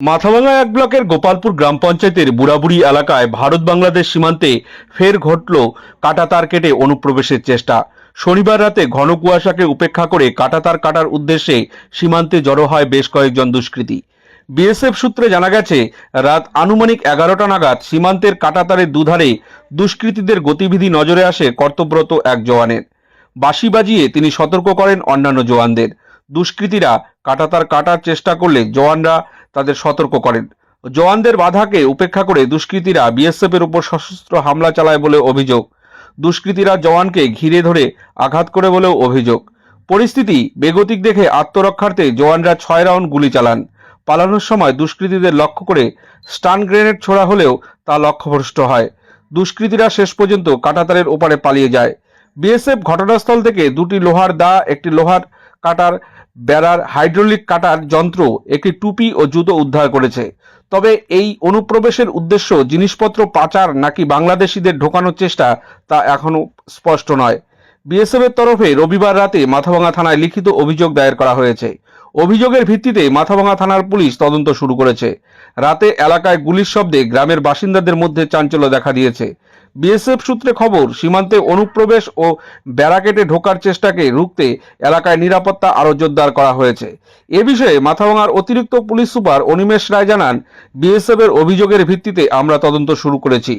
মাথাভাঙা এক ব্লকের গোপালপুর গ্রাম পঞ্চায়েতের বুড়াবুড়ি এলাকায় ভারত বাংলাদেশ সীমান্তে ফের ঘটল কাটাতার কেটে অনুপ্রবেশের চেষ্টা। শনিবার রাতে ঘন কুয়াশাকে উপেক্ষা করে কাটাতার কাটার উদ্দেশ্যে সীমান্তে জড়ো হয় বেশ কয়েকজন দুষ্কৃতী। বিএসএফ সূত্রে জানা গেছে, রাত আনুমানিক এগারোটা নাগাদ সীমান্তের কাটাতারের দুধারে দুষ্কৃতীদের গতিবিধি নজরে আসে কর্তব্যরত এক জওয়ানের। বাঁশি বাজিয়ে তিনি সতর্ক করেন অন্যান্য জওয়ানদের। দুষ্কৃতীরা কাটাতার কাটার চেষ্টা করলে জওয়ানরা তাদের সতর্ক করেন। জওয়ানদের বাধাকে উপেক্ষা করে দুষ্কৃতীরা বিএসএফ এর উপর সশস্ত্র হামলা চালায় বলে অভিযোগ। দুষ্কৃতীরা জওয়ানকে ঘিরে ধরে আঘাত করে বলেও অভিযোগ। পরিস্থিতি বেগতিক দেখে আত্মরক্ষার্থে জওয়ানরা ছয় রাউন্ড গুলি চালান। পালানোর সময় দুষ্কৃতীদের লক্ষ্য করে স্টান গ্রেনেড ছোড়া হলেও তা লক্ষ্যভ্রষ্ট হয়। দুষ্কৃতীরা শেষ পর্যন্ত কাটাতারের ওপারে পালিয়ে যায়। বিএসএফ ঘটনাস্থল থেকে দুটি লোহার দা, একটি লোহার কাটার বেড়ার হাইড্রোলিক কাটার যন্ত্র একটি টুপি ও জুতো উদ্ধার করেছে। তবে এই অনুপ্রবেশের উদ্দেশ্য জিনিসপত্র পাচার নাকি বাংলাদেশিদের ঢোকানোর চেষ্টা, তা এখনও স্পষ্ট নয়। বিএসএফের তরফে রবিবার রাতে মাথাভাঙা থানায় লিখিত অভিযোগ দায়ের করা হয়েছে। অভিযোগের ভিত্তিতে মাথাভাঙা থানার পুলিশ তদন্ত শুরু করেছে। রাতে এলাকায় গুলির শব্দে গ্রামের বাসিন্দাদের মধ্যে চাঞ্চল্য দেখা দিয়েছে। বিএসএফ সূত্রে খবর, সীমান্তে অনুপ্রবেশ ও ব্যারাকেটে ঢোকার চেষ্টাকে রুখতে এলাকায় নিরাপত্তা আরও জোরদার করা হয়েছে। এ বিষয়ে মাথাভাঙার অতিরিক্ত পুলিশ সুপার অনিমেষ রায় জানান বিএসএফ এর অভিযোগের ভিত্তিতে আমরা তদন্ত শুরু করেছি।